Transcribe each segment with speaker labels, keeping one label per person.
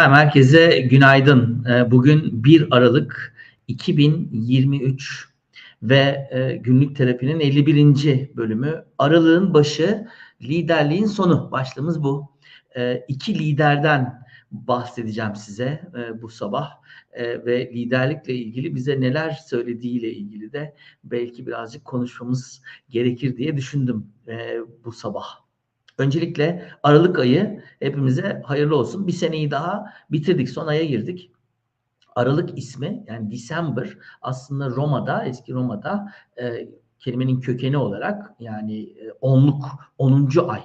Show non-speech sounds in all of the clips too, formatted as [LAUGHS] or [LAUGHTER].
Speaker 1: Efendim herkese günaydın. Ee, bugün 1 Aralık 2023 ve e, günlük terapinin 51. bölümü. Aralığın başı, liderliğin sonu. Başlığımız bu. Ee, iki liderden bahsedeceğim size e, bu sabah e, ve liderlikle ilgili bize neler söylediğiyle ilgili de belki birazcık konuşmamız gerekir diye düşündüm bu sabah. Öncelikle Aralık ayı hepimize hayırlı olsun. Bir seneyi daha bitirdik. Son aya girdik. Aralık ismi yani December aslında Roma'da, eski Roma'da e, kelimenin kökeni olarak yani e, onluk, onuncu ay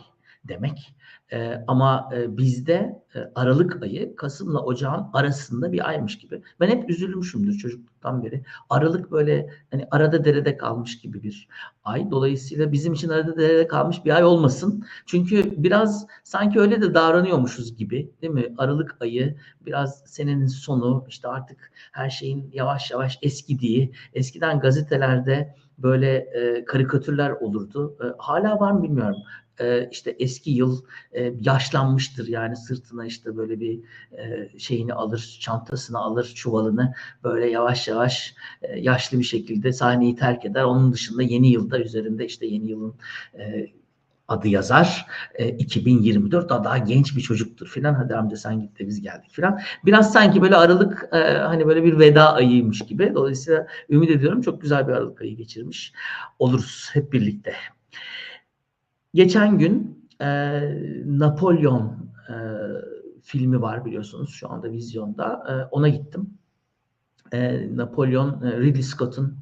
Speaker 1: demek. E, ama e, bizde e, Aralık ayı Kasım'la Ocağın arasında bir aymış gibi. Ben hep üzülmüşümdür çocukluktan beri. Aralık böyle hani arada derede kalmış gibi bir ay. Dolayısıyla bizim için arada derede kalmış bir ay olmasın. Çünkü biraz sanki öyle de davranıyormuşuz gibi değil mi? Aralık ayı biraz senenin sonu işte artık her şeyin yavaş yavaş eskidiği. Eskiden gazetelerde böyle e, karikatürler olurdu. E, hala var mı bilmiyorum e, işte eski yıl e, yaşlanmıştır yani sırtına işte böyle bir e, şeyini alır, çantasını alır, çuvalını böyle yavaş yavaş e, yaşlı bir şekilde sahneyi terk eder. Onun dışında yeni yılda üzerinde işte yeni yılın adı yazar. E, 2024 daha genç bir çocuktur filan. Hadi amca sen git de biz geldik filan. Biraz sanki böyle Aralık hani böyle bir veda ayıymış gibi. Dolayısıyla ümit ediyorum çok güzel bir Aralık ayı geçirmiş oluruz hep birlikte. Geçen gün e, Napolyon e, filmi var biliyorsunuz şu anda vizyonda. E, ona gittim. E, Napolyon, e, Ridley Scott'un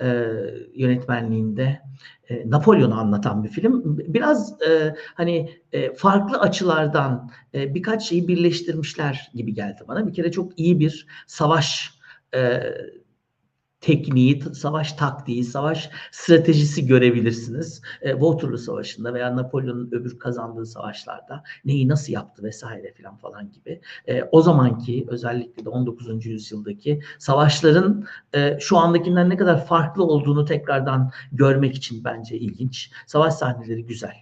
Speaker 1: e, yönetmenliğinde e, Napolyon'u anlatan bir film. Biraz e, hani e, farklı açılardan e, birkaç şeyi birleştirmişler gibi geldi bana. Bir kere çok iyi bir savaş e, tekniği, savaş taktiği, savaş stratejisi görebilirsiniz. E, Waterloo Savaşı'nda veya Napolyon'un öbür kazandığı savaşlarda neyi nasıl yaptı vesaire filan falan gibi. E, o zamanki özellikle de 19. yüzyıldaki savaşların e, şu andakinden ne kadar farklı olduğunu tekrardan görmek için bence ilginç. Savaş sahneleri güzel.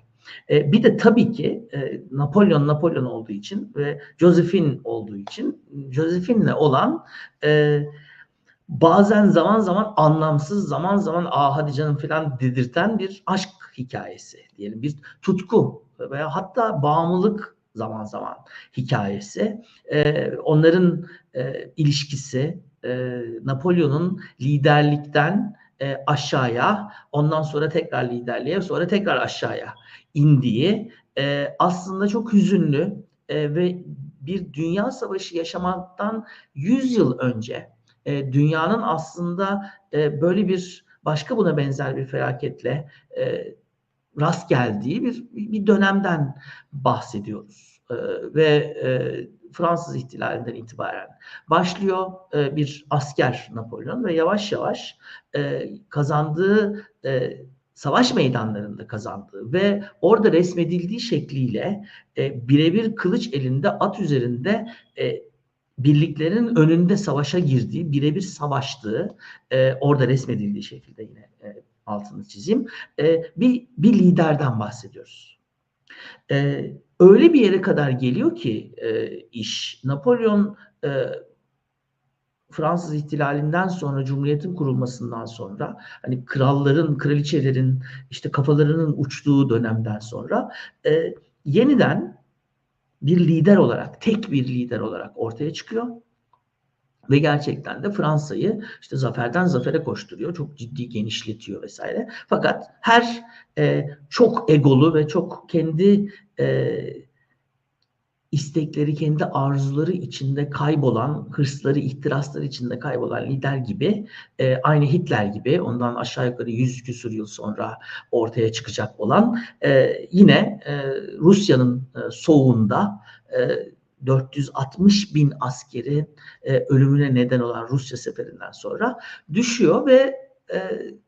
Speaker 1: E, bir de tabii ki e, Napolyon Napolyon olduğu için ve Josephine olduğu için Josephine'le olan e, bazen zaman zaman anlamsız, zaman zaman aa hadi canım falan dedirten bir aşk hikayesi diyelim. Bir tutku veya hatta bağımlılık zaman zaman hikayesi. Ee, onların e, ilişkisi e, Napolyon'un liderlikten e, aşağıya, ondan sonra tekrar liderliğe, sonra tekrar aşağıya indiği e, aslında çok hüzünlü e, ve bir dünya savaşı yaşamaktan 100 yıl önce e, dünyanın aslında e, böyle bir başka buna benzer bir felaketle e, rast geldiği bir bir dönemden bahsediyoruz. E, ve e, Fransız ihtilalinden itibaren başlıyor e, bir asker Napolyon ve yavaş yavaş e, kazandığı e, savaş meydanlarında kazandığı ve orada resmedildiği şekliyle e, birebir kılıç elinde at üzerinde e, birliklerin önünde savaşa girdiği, birebir savaştığı, e, orada resmedildiği şekilde yine e, altını çizeyim, e, bir, bir liderden bahsediyoruz. E, öyle bir yere kadar geliyor ki e, iş, Napolyon e, Fransız ihtilalinden sonra, Cumhuriyet'in kurulmasından sonra, hani kralların, kraliçelerin işte kafalarının uçtuğu dönemden sonra e, yeniden bir lider olarak, tek bir lider olarak ortaya çıkıyor. Ve gerçekten de Fransa'yı işte zaferden zafere koşturuyor. Çok ciddi genişletiyor vesaire. Fakat her e, çok egolu ve çok kendi e, istekleri, kendi arzuları içinde kaybolan, hırsları, ihtirasları içinde kaybolan lider gibi, e, aynı Hitler gibi ondan aşağı yukarı yüz küsur yıl sonra ortaya çıkacak olan e, yine e, Rusya'nın e, soğuğunda e, 460 bin askeri e, ölümüne neden olan Rusya seferinden sonra düşüyor ve e,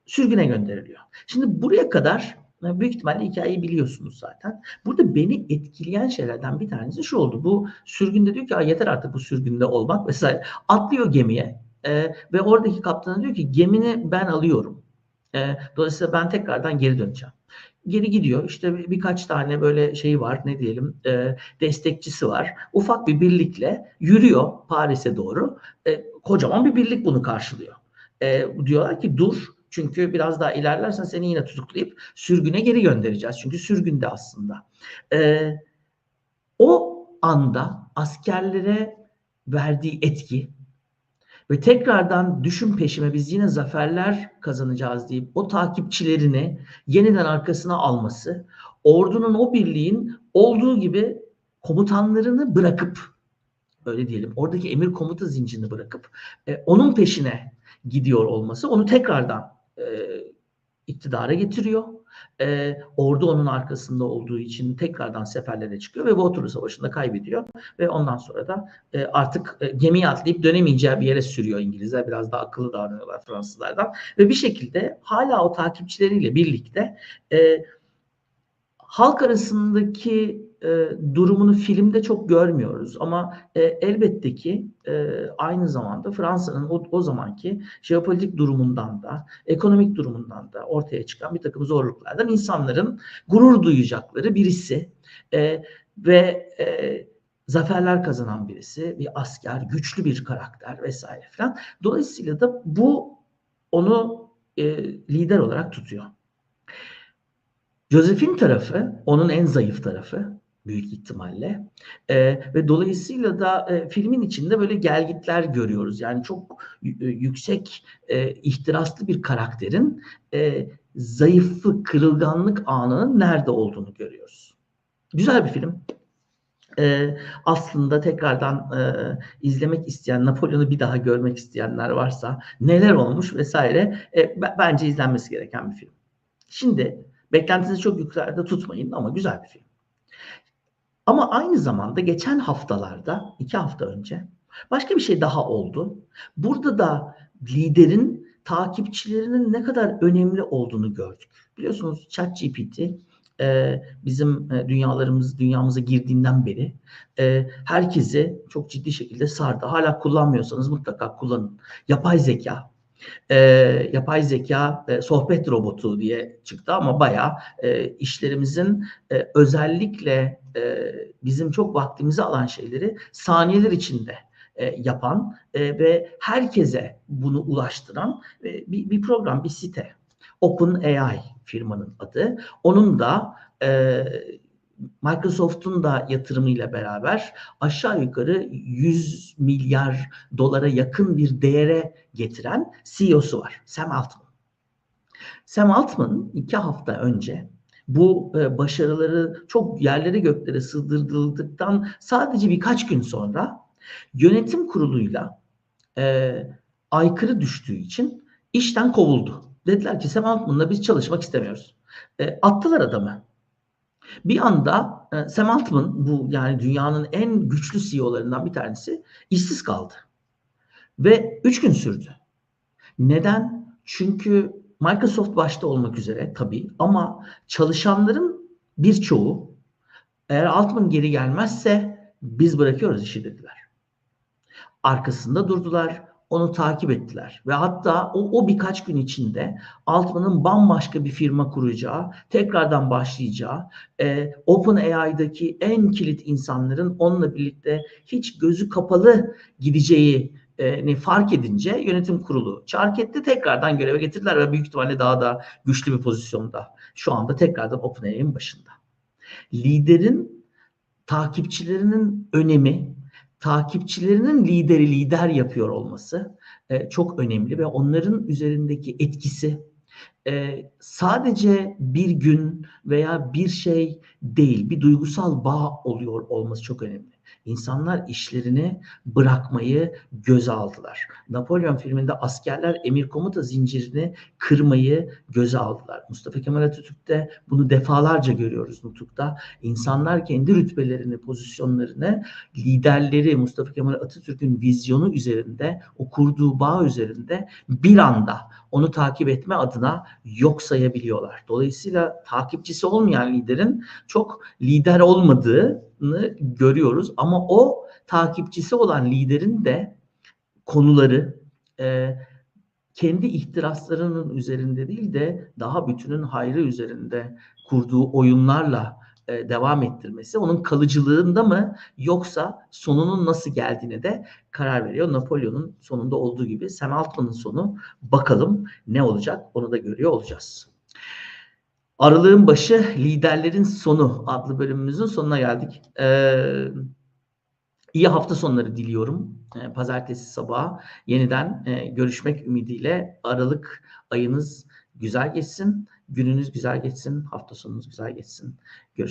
Speaker 1: sürgüne gönderiliyor. Şimdi buraya kadar Büyük ihtimalle hikayeyi biliyorsunuz zaten. Burada beni etkileyen şeylerden bir tanesi şu oldu. Bu sürgünde diyor ki yeter artık bu sürgünde olmak [LAUGHS] vesaire. Atlıyor gemiye e, ve oradaki kaptana diyor ki gemini ben alıyorum. E, dolayısıyla ben tekrardan geri döneceğim. Geri gidiyor. İşte birkaç tane böyle şey var ne diyelim e, destekçisi var. Ufak bir birlikle yürüyor Paris'e doğru. E, kocaman bir birlik bunu karşılıyor. E, diyorlar ki dur çünkü biraz daha ilerlersen seni yine tutuklayıp sürgüne geri göndereceğiz. Çünkü sürgünde aslında. E, o anda askerlere verdiği etki ve tekrardan düşün peşime biz yine zaferler kazanacağız deyip o takipçilerini yeniden arkasına alması, ordunun o birliğin olduğu gibi komutanlarını bırakıp öyle diyelim oradaki emir komuta zincirini bırakıp e, onun peşine gidiyor olması onu tekrardan e, iktidara getiriyor. E, ordu onun arkasında olduğu için tekrardan seferlere çıkıyor ve Waterloo Savaşı'nda kaybediyor. Ve ondan sonra da e, artık e, gemiyi atlayıp dönemeyeceği bir yere sürüyor İngilizler. Biraz daha akıllı davranıyorlar Fransızlardan. Ve bir şekilde hala o takipçileriyle birlikte e, halk arasındaki e, durumunu filmde çok görmüyoruz ama e, elbette ki e, aynı zamanda Fransa'nın o, o zamanki jeopolitik durumundan da ekonomik durumundan da ortaya çıkan bir takım zorluklardan insanların gurur duyacakları birisi e, ve e, zaferler kazanan birisi, bir asker, güçlü bir karakter vesaire falan. Dolayısıyla da bu onu e, lider olarak tutuyor. Josephine tarafı onun en zayıf tarafı büyük ihtimalle. E, ve dolayısıyla da e, filmin içinde böyle gelgitler görüyoruz. Yani çok yüksek e, ihtiraslı bir karakterin e, zayıfı, kırılganlık anının nerede olduğunu görüyoruz. Güzel bir film. E, aslında tekrardan e, izlemek isteyen, Napolyon'u bir daha görmek isteyenler varsa neler olmuş vesaire e, bence izlenmesi gereken bir film. Şimdi beklentinizi çok yukarıda tutmayın ama güzel bir film. Ama aynı zamanda geçen haftalarda, iki hafta önce başka bir şey daha oldu. Burada da liderin takipçilerinin ne kadar önemli olduğunu gördük. Biliyorsunuz ChatGPT e, bizim e, dünyalarımız dünyamıza girdiğinden beri e, herkesi çok ciddi şekilde sardı. Hala kullanmıyorsanız mutlaka kullanın. Yapay zeka e, yapay zeka e, sohbet robotu diye çıktı ama bayağı e, işlerimizin e, özellikle e, bizim çok vaktimizi alan şeyleri saniyeler içinde e, yapan e, ve herkese bunu ulaştıran e, bir, bir program, bir site. OpenAI firmanın adı. Onun da e, Microsoft'un da yatırımıyla beraber aşağı yukarı 100 milyar dolara yakın bir değere getiren CEO'su var. Sam Altman. Sam Altman iki hafta önce bu e, başarıları çok yerlere göklere sığdırıldıktan sadece birkaç gün sonra yönetim kuruluyla e, aykırı düştüğü için işten kovuldu. Dediler ki Sam Altman'la biz çalışmak istemiyoruz. E, attılar adamı. Bir anda e, Sam Altman bu yani dünyanın en güçlü CEO'larından bir tanesi işsiz kaldı. Ve üç gün sürdü. Neden? Çünkü Microsoft başta olmak üzere tabii ama çalışanların birçoğu eğer Altman geri gelmezse biz bırakıyoruz işi dediler. Arkasında durdular onu takip ettiler. Ve hatta o, o birkaç gün içinde Altman'ın bambaşka bir firma kuracağı, tekrardan başlayacağı, e, OpenAI'daki en kilit insanların onunla birlikte hiç gözü kapalı gideceği e, fark edince yönetim kurulu çark etti. Tekrardan göreve getirdiler ve büyük ihtimalle daha da güçlü bir pozisyonda. Şu anda tekrardan OpenAI'nin başında. Liderin takipçilerinin önemi takipçilerinin lideri lider yapıyor olması e, çok önemli ve onların üzerindeki etkisi e, sadece bir gün veya bir şey değil, bir duygusal bağ oluyor olması çok önemli. İnsanlar işlerini bırakmayı göze aldılar. Napolyon filminde askerler emir komuta zincirini kırmayı göze aldılar. Mustafa Kemal Atatürk'te bunu defalarca görüyoruz Nutuk'ta. İnsanlar kendi rütbelerini, pozisyonlarını liderleri Mustafa Kemal Atatürk'ün vizyonu üzerinde, o kurduğu bağ üzerinde bir anda onu takip etme adına yok sayabiliyorlar. Dolayısıyla takipçisi olmayan liderin çok lider olmadığını görüyoruz ama o takipçisi olan liderin de konuları e, kendi ihtiraslarının üzerinde değil de daha bütünün hayrı üzerinde kurduğu oyunlarla e, devam ettirmesi onun kalıcılığında mı yoksa sonunun nasıl geldiğine de karar veriyor. Napolyon'un sonunda olduğu gibi Sam Altman'ın sonu bakalım ne olacak onu da görüyor olacağız. Aralığın başı liderlerin sonu adlı bölümümüzün sonuna geldik. Ee, iyi hafta sonları diliyorum. Ee, pazartesi sabahı yeniden e, görüşmek ümidiyle Aralık ayınız güzel geçsin. Gününüz güzel geçsin. Hafta sonunuz güzel geçsin. Görüşmek